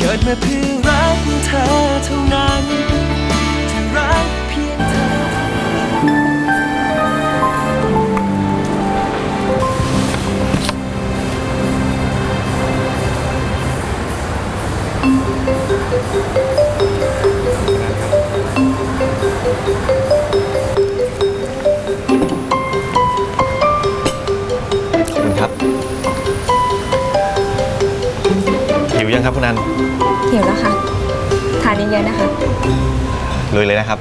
เกิดมาเพื่อรักเธอเท่านั้นจะรักเพียงเธอขอบคุณครับหิวยังครับคุณนัน หิวแล้วค่ะ ทานเยอะๆนะคะ ลุยเลยนะครับ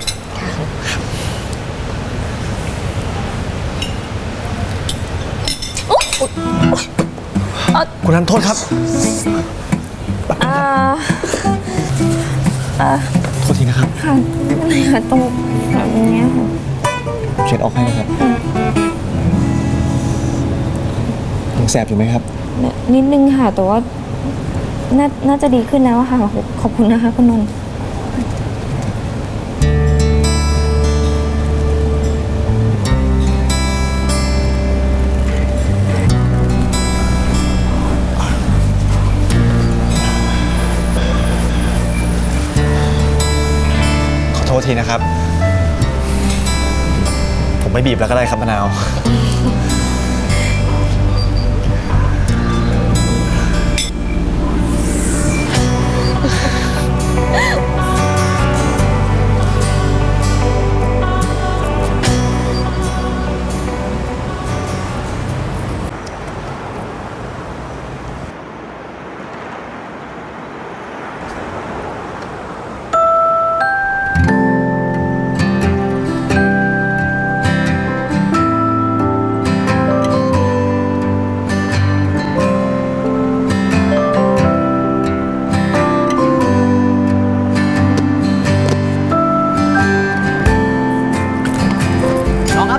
คุณนันโทษครับอ่าโทษทีนะครับค่ะไม่เป็นไรค่ะตรงแบบเนี้ยค่ะ เช็ดออกให้นะครับยังแสบอยู่ไหมครับ นิดนึงค่ะ แต่ว่า น่าน่าจะดีขึ้นแล้วอะค่ะ ขอบคุณนะคะคุณนนท์ขอโทษทีนะครับ ผมไม่บีบแล้วก็ได้ครับมะนาว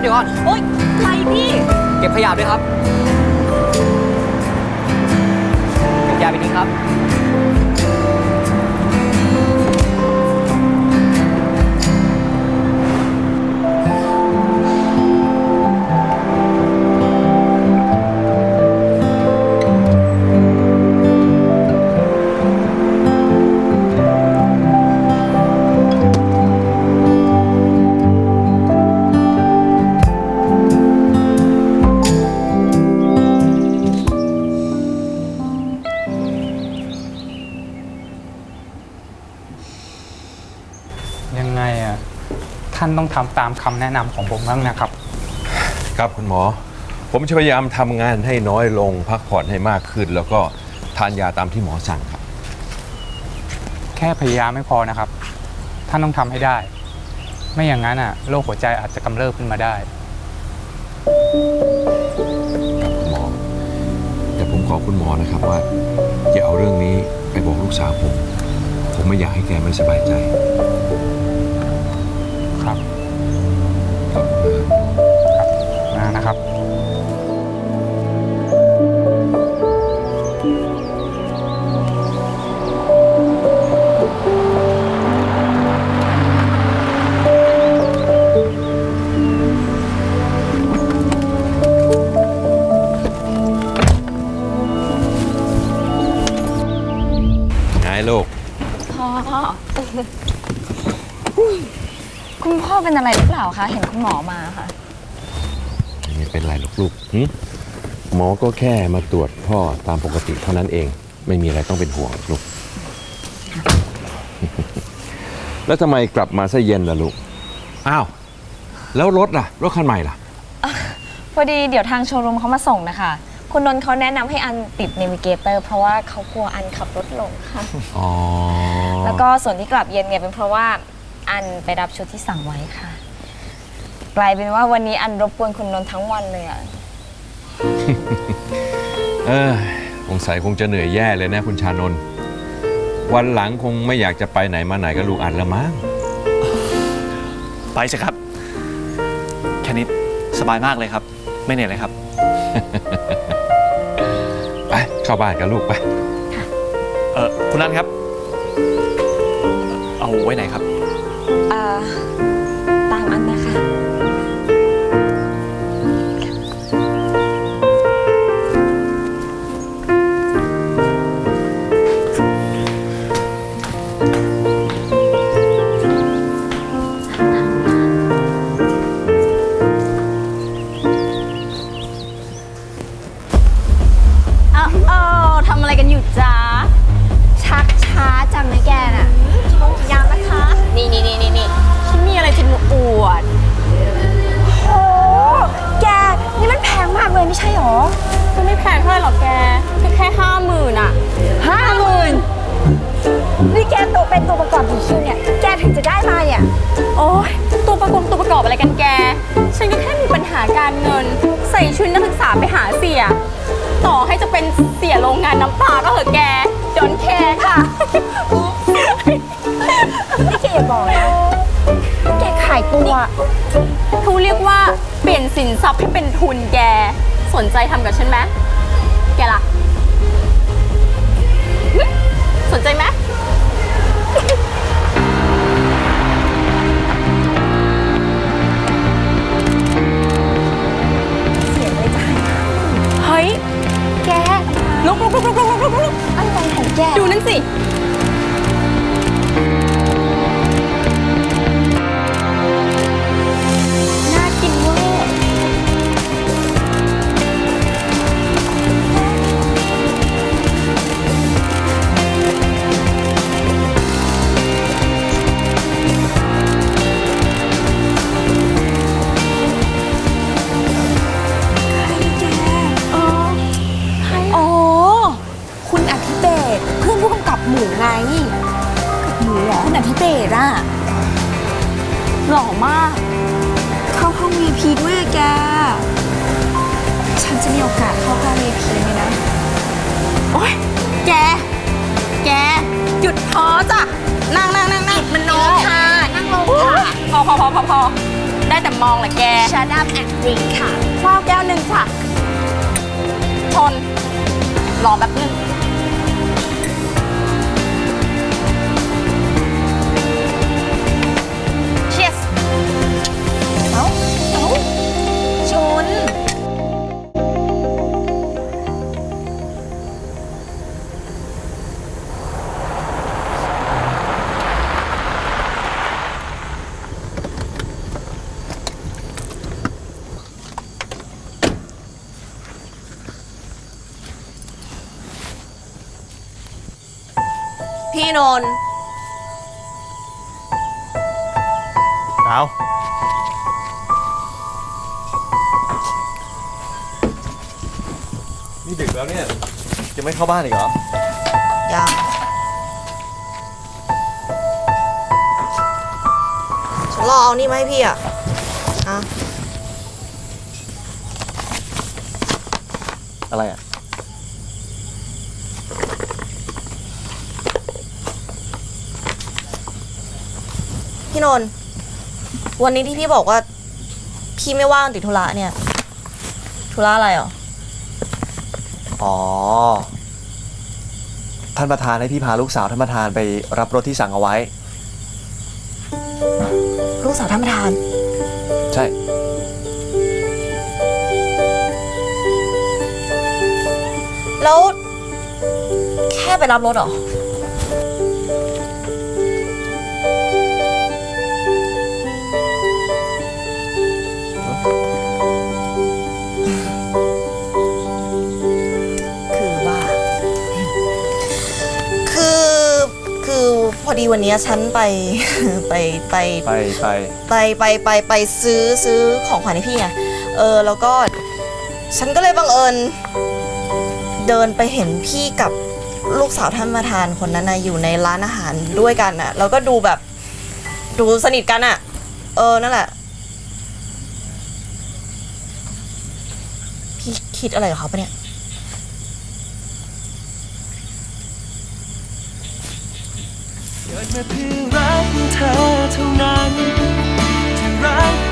เดี๋ยวก่อน โอ๊ยไรพี่ เก็บขยะด้วยครับ เก็บขยะไปนี้ครับ ท่านต้องทำตามคำแนะนำของผมบ้างนะครับ ครับคุณหมอ ผมจะพยายามทำงานให้น้อยลงพักผ่อนให้มากขึ้น แล้วก็ทานยาตามที่หมอสั่งครับ แค่พยายามไม่พอนะครับ ท่านต้องทำให้ได้ ไม่อย่างนั้นอะโรคหัวใจอาจจะกำเริบขึ้นมาได้ ครับคุณหมอ แต่ผมขอคุณหมอนะครับว่าอย่าเอาเรื่องนี้ไปบอกลูกสาวผม ผมไม่อยากให้แกไม่สบายใจ คุณพ่อเป็นอะไรหรือเปล่าคะ เห็นคุณหมอมาค่ะ ไม่เป็นไรหรอกลูกหึหมอก็แค่มาตรวจพ่อตามปกติเท่านั้นเอง ไม่มีอะไรต้องเป็นห่วงหรอกลูก แล้วทำไมกลับมาซะเย็นล่ะลูก อ้าว แล้วรถล่ะ รถคันใหม่ล่ะ พอดีเดี๋ยวทางโชว์รูมเขามาส่งนะคะ คุณนนท์เขาแนะนำให้อันติดเนวิเกเตอร์เพราะว่าเขากลัวอันขับรถหลงค่ะ อ๋อ แล้วก็ส่วนที่กลับเย็นเนี่ยเป็นเพราะว่า อันไปรับชุดที่สั่งไว้ค่ะ กลายเป็นว่าวันนี้อันรบกวนคุณนนท์ทั้งวันเลยอะเออสงสัยคงจะเหนื่อยแย่เลยนะคุณชานนท์วันหลังคงไม่อยากจะไปไหนมาไหนกับลูกอันละมั้งไปสิครับ แค่นี้สบายมากเลยครับ ไม่เหนื่อยเลยครับ ไปเข้าบ้านกับลูกไป เออคุณนันครับ เอาไว้ไหนครับ ตามอันนะคะ ไม่ใช่หรอ มัไม่แพงเท่าไหร่หรอกแกคือแค่ห้าหมื่นอะห้าหมื่นนี่แกตกเป็นตัวประกอบกี่ชิวเนี่ย แกถึงจะได้มาอะโอ้ยตัวประกอบตัวประกอบอะไรกันแก ฉันก็แค่มีปัญหาการเงิน ใส่ชุดนักศึกษาไปหาเสีย ต่อให้จะเป็นเสียโรงงานน้ำปลาก็เหอะแกดอนแคร์ค่ะ นี่แกอย่าบอกนะแกขายตัว เขาเรียกว่าเปลี่ยนสินทรัพย์ให้เป็นทุนแก นใจทำกับฉันไหม เหรอคุณอธิเบศอะหล่อมาก เข้าห้อง VIP ด้วยอะแก ฉันจะมีโอกาสเข้าห้อง VIP ไหมนะ โอ๊ย แก แก หยุดท้อจ้ะ นั่งนั่งนั่งนั่งมันน้องค่ะ นั่งลงค่ะ พอพอพอพอพอได้แต่มองแหละแก Shut up and drink ค่ะ ข้าวแก้วหนึ่งค่ะ ทน รอแป๊บนึง พี่นนท์เอานี่ดึกแล้วเนี่ย จะไม่เข้าบ้านอีกเหรอ ยังฉันรอเอานี่มาให้พี่อะอะอะไรอะ พี่นนท์วันนี้ที่พี่บอกว่า พี่ไม่ว่างติดธุระเนี่ย ธุระอะไรเหรอ อ๋อ ท่านประธานให้พี่พาลูกสาวท่านประธานไปรับรถที่สั่งเอาไว้ ลูกสาวท่านประธาน ใช่ แล้ว แค่ไปรับรถเหรอคือ อพอดีวันเนี้ยฉันไป ไปไปไปไปไปไปไปไปซื้อซื้อของขวัญให้พี่ไงเออแล้วก็ฉันก็เลยบังเอิญเดินไปเห็นพี่กับลูกสาวท่านประธานคนนั้นนะอยู่ในร้านอาหารด้วยกันน่ะแล้วก็ดูแบบ ดูสนิทกันอะเออนั่นแหละ พี่คิดอะไรกับเขาปะเนี่ย เกิดมาเพื่อรักเธอเท่านั้นที่รัก